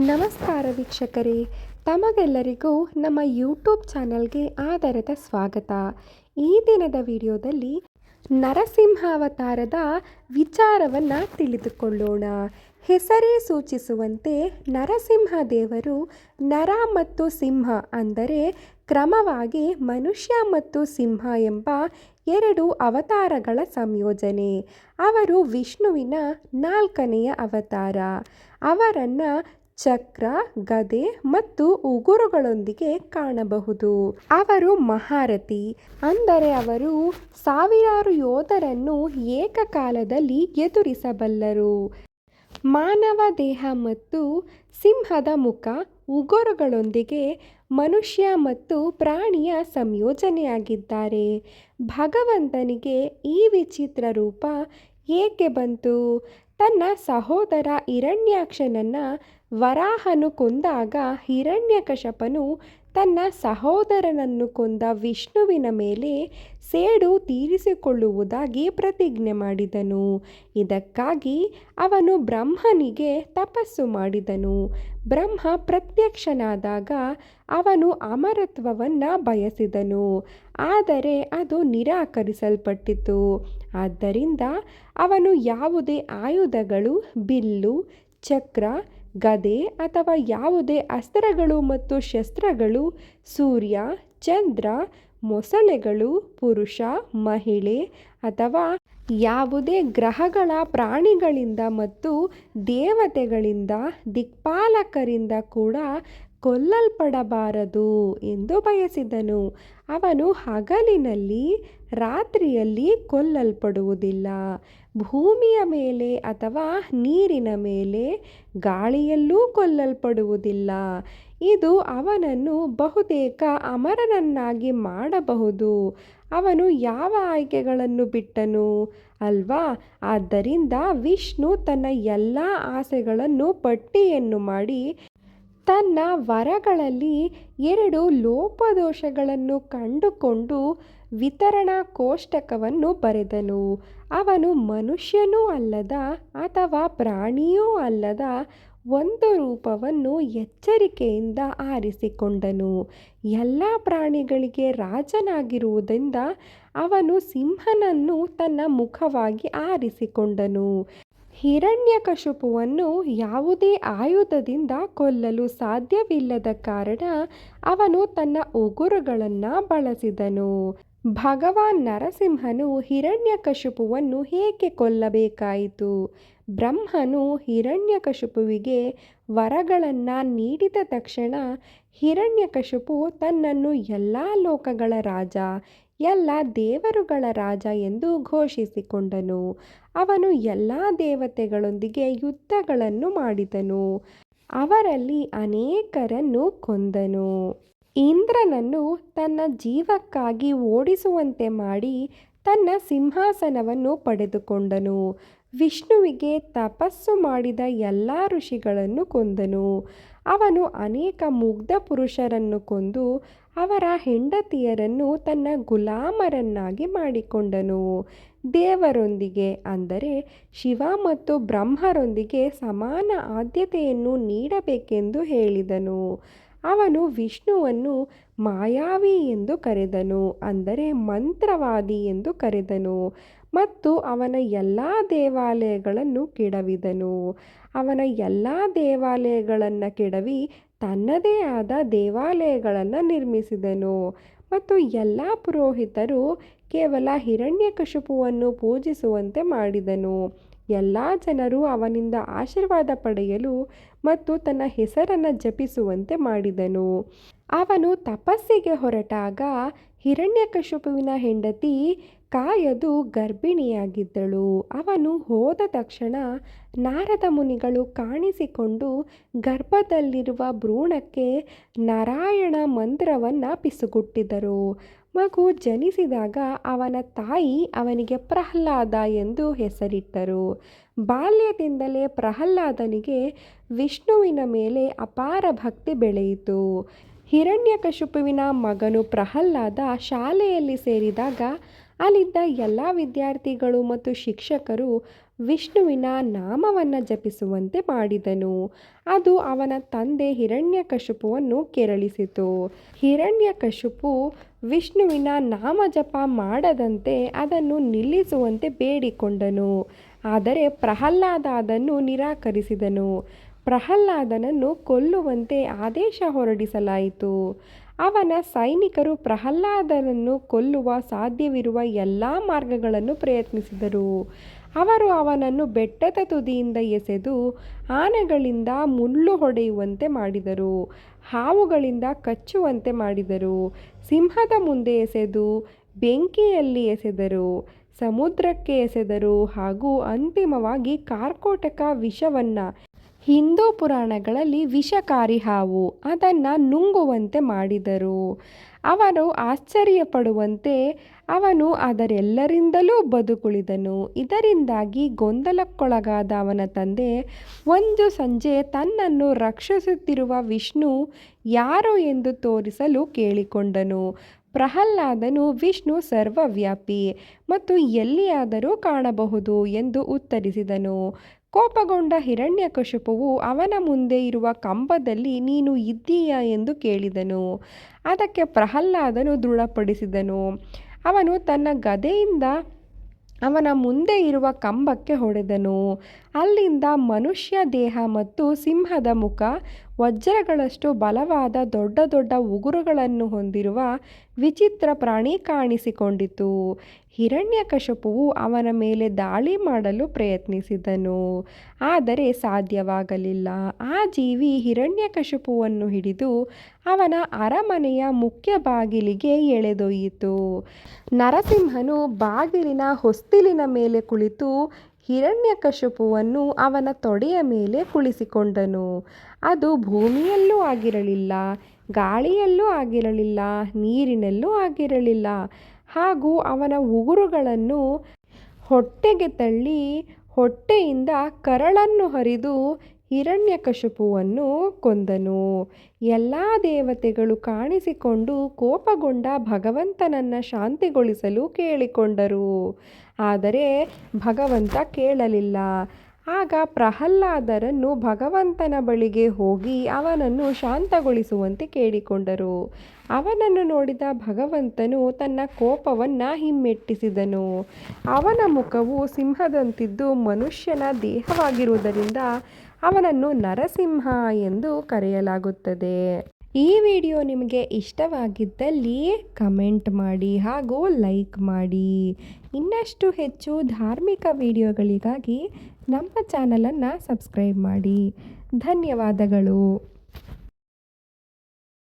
ನಮಸ್ಕಾರ ವೀಕ್ಷಕರೇ, ತಮಗೆಲ್ಲರಿಗೂ ನಮ್ಮ ಯೂಟ್ಯೂಬ್ ಚಾನಲ್ಗೆ ಆಧಾರದ ಸ್ವಾಗತ. ಈ ದಿನದ ವಿಡಿಯೋದಲ್ಲಿ ನರಸಿಂಹಾವತಾರದ ವಿಚಾರವನ್ನು ತಿಳಿದುಕೊಳ್ಳೋಣ. ಹೆಸರೇ ಸೂಚಿಸುವಂತೆ ನರಸಿಂಹ ದೇವರು ನರ ಮತ್ತು ಸಿಂಹ ಅಂದರೆ ಕ್ರಮವಾಗಿ ಮನುಷ್ಯ ಮತ್ತು ಸಿಂಹ ಎಂಬ ಎರಡು ಅವತಾರಗಳ ಸಂಯೋಜನೆ. ಅವರು ವಿಷ್ಣುವಿನ ನಾಲ್ಕನೆಯ ಅವತಾರ. ಅವರನ್ನು ಚಕ್ರ, ಗದೆ ಮತ್ತು ಉಗುರುಗಳೊಂದಿಗೆ ಕಾಣಬಹುದು. ಅವರು ಮಹಾರಥಿ, ಅಂದರೆ ಅವರು ಸಾವಿರಾರು ಯೋಧರನ್ನು ಏಕಕಾಲದಲ್ಲಿ ಎದುರಿಸಬಲ್ಲರು. ಮಾನವ ದೇಹ ಮತ್ತು ಸಿಂಹದ ಮುಖ, ಉಗುರುಗಳೊಂದಿಗೆ ಮನುಷ್ಯ ಮತ್ತು ಪ್ರಾಣಿಯ ಸಂಯೋಜನೆಯಾಗಿದ್ದಾರೆ. ಭಗವಂತನಿಗೆ ಈ ವಿಚಿತ್ರ ರೂಪ ಏಕೆ ಬಂತು? ತನ್ನ ಸಹೋದರ ಹಿರಣ್ಯಾಕ್ಷನನ್ನು ವರಾಹನು ಕೊಂದಾಗ ಹಿರಣ್ಯಕಶಪನು ತನ್ನ ಸಹೋದರನನ್ನು ಕೊಂದ ವಿಷ್ಣುವಿನ ಮೇಲೆ ಸೇಡು ತೀರಿಸಿಕೊಳ್ಳುವುದಾಗಿ ಪ್ರತಿಜ್ಞೆ ಮಾಡಿದನು. ಇದಕ್ಕಾಗಿ ಅವನು ಬ್ರಹ್ಮನಿಗೆ ತಪಸ್ಸು ಮಾಡಿದನು. ಬ್ರಹ್ಮ ಪ್ರತ್ಯಕ್ಷನಾದಾಗ ಅವನು ಅಮರತ್ವವನ್ನು ಬಯಸಿದನು. ಆದರೆ ಅದು ನಿರಾಕರಿಸಲ್ಪಟ್ಟಿತು. ಆದ್ದರಿಂದ ಅವನು ಯಾವುದೇ ಆಯುಧಗಳು, ಬಿಲ್ಲು, ಚಕ್ರ ಗದೆ ಅಥವಾ ಯಾವುದೇ ಅಸ್ತ್ರಗಳು ಮತ್ತು ಶಸ್ತ್ರಗಳು, ಸೂರ್ಯ, ಚಂದ್ರ, ಮೊಸಳೆಗಳು, ಪುರುಷ, ಮಹಿಳೆ ಅಥವಾ ಯಾವುದೇ ಗ್ರಹಗಳ ಪ್ರಾಣಿಗಳಿಂದ ಮತ್ತು ದೇವತೆಗಳಿಂದ ದಿಕ್ಪಾಲಕರಿಂದ ಕೂಡ ಕೊಲ್ಲಲ್ಪಡಬಾರದು ಎಂದು ಬಯಸಿದನು. ಅವನು ಹಗಲಿನಲ್ಲಿ ರಾತ್ರಿಯಲ್ಲಿ ಕೊಲ್ಲಲ್ಪಡುವುದಿಲ್ಲ. ಭೂಮಿಯ ಮೇಲೆ ಅಥವಾ ನೀರಿನ ಮೇಲೆ ಗಾಳಿಯಲ್ಲೂ ಕೊಲ್ಲಲ್ಪಡುವುದಿಲ್ಲ. ಇದು ಅವನನ್ನು ಬಹುತೇಕ ಅಮರನನ್ನಾಗಿ ಮಾಡಬಹುದು. ಅವನು ಯಾವ ಆಯ್ಕೆಗಳನ್ನು ಬಿಟ್ಟನು? ಅಲ್ವಾ? ಆದ್ದರಿಂದ ವಿಷ್ಣು ತನ್ನ ಎಲ್ಲ ಆಸೆಗಳನ್ನು ಪಟ್ಟಿಯನ್ನು ಮಾಡಿ ತನ್ನ ವರಗಳಲ್ಲಿ ಎರಡು ಲೋಪದೋಷಗಳನ್ನು ಕಂಡುಕೊಂಡು ವಿತರಣಾ ಕೋಷ್ಟಕವನ್ನು ಬರೆದನು. ಅವನು ಮನುಷ್ಯನೂ ಅಲ್ಲದ ಅಥವಾ ಪ್ರಾಣಿಯೂ ಅಲ್ಲದ ಒಂದು ರೂಪವನ್ನು ಎಚ್ಚರಿಕೆಯಿಂದ ಆರಿಸಿಕೊಂಡನು. ಎಲ್ಲ ಪ್ರಾಣಿಗಳಿಗೆ ರಾಜನಾಗಿರುವುದರಿಂದ ಅವನು ಸಿಂಹನನ್ನು ತನ್ನ ಮುಖವಾಗಿ ಆರಿಸಿಕೊಂಡನು. ಹಿರಣ್ಯಕಶಿಪುವನ್ನು ಯಾವುದೇ ಆಯುಧದಿಂದ ಕೊಲ್ಲಲು ಸಾಧ್ಯವಿಲ್ಲದ ಕಾರಣ ಅವನು ತನ್ನ ಉಗುರುಗಳನ್ನು ಬಳಸಿದನು. ಭಗವಾನ್ ನರಸಿಂಹನು ಹಿರಣ್ಯಕಶಿಪುವನ್ನು ಹೇಗೆ ಕೊಲ್ಲಬೇಕಾಯಿತು? ಬ್ರಹ್ಮನು ಹಿರಣ್ಯಕಶಿಪುವಿಗೆ ವರಗಳನ್ನು ನೀಡಿದ ತಕ್ಷಣ ಹಿರಣ್ಯಕಶಿಪು ತನ್ನನ್ನು ಎಲ್ಲ ಲೋಕಗಳ ರಾಜ, ಎಲ್ಲ ದೇವರುಗಳ ರಾಜ ಎಂದು ಘೋಷಿಸಿಕೊಂಡನು. ಅವನು ಎಲ್ಲ ದೇವತೆಗಳೊಂದಿಗೆ ಯುದ್ಧಗಳನ್ನು ಮಾಡಿದನು. ಅವರಲ್ಲಿ ಅನೇಕರನ್ನು ಕೊಂದನು. ಇಂದ್ರನನ್ನು ತನ್ನ ಜೀವಕ್ಕಾಗಿ ಓಡಿಸುವಂತೆ ಮಾಡಿ ತನ್ನ ಸಿಂಹಾಸನವನ್ನು ಪಡೆದುಕೊಂಡನು. ವಿಷ್ಣುವಿಗೆ ತಪಸ್ಸು ಮಾಡಿದ ಎಲ್ಲ ಋಷಿಗಳನ್ನು ಕೊಂದನು. ಅವನು ಅನೇಕ ಮುಗ್ಧ ಪುರುಷರನ್ನು ಕೊಂದು ಅವರ ಹೆಂಡತಿಯರನ್ನು ತನ್ನ ಗುಲಾಮರನ್ನಾಗಿ ಮಾಡಿಕೊಂಡನು. ದೇವರೊಂದಿಗೆ ಅಂದರೆ ಶಿವ ಮತ್ತು ಬ್ರಹ್ಮರೊಂದಿಗೆ ಸಮಾನ ಆದ್ಯತೆಯನ್ನು ನೀಡಬೇಕೆಂದು ಹೇಳಿದನು. ಅವನು ವಿಷ್ಣುವನ್ನು ಮಾಯಾವಿ ಎಂದು ಕರೆದನು, ಅಂದರೆ ಮಂತ್ರವಾದಿ ಎಂದು ಕರೆದನು. ಮತ್ತು ಅವನ ಎಲ್ಲ ದೇವಾಲಯಗಳನ್ನು ಕೆಡವಿದನು. ಅವನ ಎಲ್ಲ ದೇವಾಲಯಗಳನ್ನು ಕೆಡವಿ ತನ್ನದೇ ಆದ ದೇವಾಲಯಗಳನ್ನು ನಿರ್ಮಿಸಿದನು. ಮತ್ತು ಎಲ್ಲ ಪುರೋಹಿತರು ಕೇವಲ ಹಿರಣ್ಯಕಶಿಪುವನ್ನು ಪೂಜಿಸುವಂತೆ ಮಾಡಿದನು. ಎಲ್ಲ ಜನರು ಅವನಿಂದ ಆಶೀರ್ವಾದ ಪಡೆಯಲು ಮತ್ತು ತನ್ನ ಹೆಸರನ್ನು ಜಪಿಸುವಂತೆ ಮಾಡಿದನು. ಅವನು ತಪಸ್ಸಿಗೆ ಹೊರಟಾಗ ಹಿರಣ್ಯಕಶಿಪುವಿನ ಹೆಂಡತಿ ಕಾಯದು ಗರ್ಭಿಣಿಯಾಗಿದ್ದಳು. ಅವನು ಹೋದ ತಕ್ಷಣ ನಾರದ ಮುನಿಗಳು ಕಾಣಿಸಿಕೊಂಡು ಗರ್ಭದಲ್ಲಿರುವ ಭ್ರೂಣಕ್ಕೆ ನಾರಾಯಣ ಮಂತ್ರವನ್ನು ಪಿಸುಗುಟ್ಟಿದರು. ಮಗು ಜನಿಸಿದಾಗ ಅವನ ತಾಯಿ ಅವನಿಗೆ ಪ್ರಹ್ಲಾದ ಎಂದು ಹೆಸರಿಟ್ಟರು. ಬಾಲ್ಯದಿಂದಲೇ ಪ್ರಹ್ಲಾದನಿಗೆ ವಿಷ್ಣುವಿನ ಮೇಲೆ ಅಪಾರ ಭಕ್ತಿ ಬೆಳೆಯಿತು. ಹಿರಣ್ಯಕಶುಪುವಿನ ಮಗನು ಪ್ರಹ್ಲಾದ ಶಾಲೆಯಲ್ಲಿ ಸೇರಿದಾಗ ಅಲ್ಲಿದ್ದ ಎಲ್ಲ ವಿದ್ಯಾರ್ಥಿಗಳು ಮತ್ತು ಶಿಕ್ಷಕರು ವಿಷ್ಣುವಿನ ನಾಮವನ್ನು ಜಪಿಸುವಂತೆ ಮಾಡಿದನು. ಅದು ಅವನ ತಂದೆ ಹಿರಣ್ಯಕಶಿಪುವನ್ನು ಕೆರಳಿಸಿತು. ಹಿರಣ್ಯಕಶಿಪು ವಿಷ್ಣುವಿನ ನಾಮ ಜಪ ಮಾಡದಂತೆ ಅದನ್ನು ನಿಲ್ಲಿಸುವಂತೆ ಬೇಡಿಕೊಂಡನು. ಆದರೆ ಪ್ರಹ್ಲಾದ ಅದನ್ನು ನಿರಾಕರಿಸಿದನು. ಪ್ರಹ್ಲಾದನನ್ನು ಕೊಲ್ಲುವಂತೆ ಆದೇಶ ಹೊರಡಿಸಲಾಯಿತು. ಅವನ ಸೈನಿಕರು ಪ್ರಹ್ಲಾದನನ್ನು ಕೊಲ್ಲುವ ಸಾಧ್ಯವಿರುವ ಎಲ್ಲ ಮಾರ್ಗಗಳನ್ನು ಪ್ರಯತ್ನಿಸಿದರು. ಅವರು ಅವನನ್ನು ಬೆಟ್ಟದ ತುದಿಯಿಂದ ಎಸೆದು ಆನೆಗಳಿಂದ ಮುಳ್ಳು ಹೊಡೆಯುವಂತೆ ಮಾಡಿದರು, ಹಾವುಗಳಿಂದ ಕಚ್ಚುವಂತೆ ಮಾಡಿದರು, ಸಿಂಹದ ಮುಂದೆ ಎಸೆದು ಬೆಂಕಿಯಲ್ಲಿ ಎಸೆದರು, ಸಮುದ್ರಕ್ಕೆ ಎಸೆದರು ಹಾಗೂ ಅಂತಿಮವಾಗಿ ಕಾರ್ಕೋಟಕ ವಿಷವನ್ನು ಹಿಂದೂ ಪುರಾಣಗಳಲ್ಲಿ ವಿಷಕಾರಿ ಹಾವು ಅದನ್ನು ನುಂಗುವಂತೆ ಮಾಡಿದರು. ಅವನು ಆಶ್ಚರ್ಯಪಡುವಂತೆ ಅವನು ಅದರೆಲ್ಲರಿಂದಲೂ ಬದುಕುಳಿದನು. ಇದರಿಂದಾಗಿ ಗೊಂದಲಕ್ಕೊಳಗಾದ ಅವನ ತಂದೆ, ಒಂದು ಸಂಜೆ ತನ್ನನ್ನು ರಕ್ಷಿಸುತ್ತಿರುವ ವಿಷ್ಣು ಯಾರು ಎಂದು ತೋರಿಸಲು ಕೇಳಿಕೊಂಡನು. ಪ್ರಹ್ಲಾದನು, ವಿಷ್ಣು ಸರ್ವವ್ಯಾಪಿ ಮತ್ತು ಎಲ್ಲಿಯಾದರೂ ಕಾಣಬಹುದು ಎಂದು ಉತ್ತರಿಸಿದನು. ಕೋಪಗೊಂಡ ಹಿರಣ್ಯಕಶಿಪುವು ಅವನ ಮುಂದೆ ಇರುವ ಕಂಬದಲ್ಲಿ ನೀನು ಇದ್ದೀಯಾ ಎಂದು ಕೇಳಿದನು. ಅದಕ್ಕೆ ಪ್ರಹ್ಲಾದನು ದೃಢಪಡಿಸಿದನು. ಅವನು ತನ್ನ ಗದೆಯಿಂದ ಅವನ ಮುಂದೆ ಇರುವ ಕಂಬಕ್ಕೆ ಹೊಡೆದನು. ಅಲ್ಲಿಂದ ಮನುಷ್ಯ ದೇಹ ಮತ್ತು ಸಿಂಹದ ಮುಖ ವಜ್ರಗಳಷ್ಟು ಬಲವಾದ ದೊಡ್ಡ ದೊಡ್ಡ ಉಗುರುಗಳನ್ನು ಹೊಂದಿರುವ ವಿಚಿತ್ರ ಪ್ರಾಣಿ ಕಾಣಿಸಿಕೊಂಡಿತು. ಹಿರಣ್ಯಕಶಪುವು ಅವನ ಮೇಲೆ ದಾಳಿ ಮಾಡಲು ಪ್ರಯತ್ನಿಸಿದನು. ಆದರೆ ಸಾಧ್ಯವಾಗಲಿಲ್ಲ. ಆ ಜೀವಿ ಹಿರಣ್ಯಕಶಪುವನ್ನು ಹಿಡಿದು ಅವನ ಅರಮನೆಯ ಮುಖ್ಯ ಬಾಗಿಲಿಗೆ ಎಳೆದೊಯ್ಯಿತು. ನರಸಿಂಹನು ಬಾಗಿಲಿನ ಹೊಸ್ತಿಲಿನ ಮೇಲೆ ಕುಳಿತು ಹಿರಣ್ಯಕಶಪುವನ್ನು ಅವನ ತೊಡೆಯ ಮೇಲೆ ಕುಳಿಸಿಕೊಂಡನು. ಅದು ಭೂಮಿಯಲ್ಲೂ ಆಗಿರಲಿಲ್ಲ, ಗಾಳಿಯಲ್ಲೂ ಆಗಿರಲಿಲ್ಲ, ನೀರಿನಲ್ಲೂ ಆಗಿರಲಿಲ್ಲ. ಹಾಗೂ ಅವನ ಉಗುರುಗಳನ್ನು ಹೊಟ್ಟೆಗೆ ತಳ್ಳಿ ಹೊಟ್ಟೆಯಿಂದ ಕರಳನ್ನು ಹರಿದು ಹಿರಣ್ಯಕಶಿಪುವನ್ನು ಕೊಂದನು. ಎಲ್ಲ ದೇವತೆಗಳು ಕಾಣಿಸಿಕೊಂಡು ಕೋಪಗೊಂಡ ಭಗವಂತನನ್ನು ಶಾಂತಿಗೊಳಿಸಲು ಕೇಳಿಕೊಂಡರು. ಆದರೆ ಭಗವಂತ ಕೇಳಲಿಲ್ಲ. ಆಗ ಪ್ರಹ್ಲಾದರನ್ನು ಭಗವಂತನ ಬಳಿಗೆ ಹೋಗಿ ಅವನನ್ನು ಶಾಂತಗೊಳಿಸುವಂತೆ ಕೇಳಿಕೊಂಡರು. ಅವನನ್ನು ನೋಡಿದ ಭಗವಂತನು ತನ್ನ ಕೋಪವನ್ನು ಹಿಮ್ಮೆಟ್ಟಿಸಿದನು. ಅವನ ಮುಖವು ಸಿಂಹದಂತಿದ್ದು ಮನುಷ್ಯನ ದೇಹವಾಗಿರುವುದರಿಂದ ಅವನನ್ನು ನರಸಿಂಹ ಎಂದು ಕರೆಯಲಾಗುತ್ತದೆ. ಈ ವಿಡಿಯೋ ನಿಮಗೆ ಇಷ್ಟವಾಗಿದ್ದಲ್ಲಿ ಕಮೆಂಟ್ ಮಾಡಿ ಹಾಗೂ ಲೈಕ್ ಮಾಡಿ. ಇನ್ನಷ್ಟು ಹೆಚ್ಚು ಧಾರ್ಮಿಕ ವಿಡಿಯೋಗಳಿಗಾಗಿ ನಮ್ಮ ಚಾನಲನ್ನು ಸಬ್ಸ್ಕ್ರೈಬ್ ಮಾಡಿ. ಧನ್ಯವಾದಗಳು.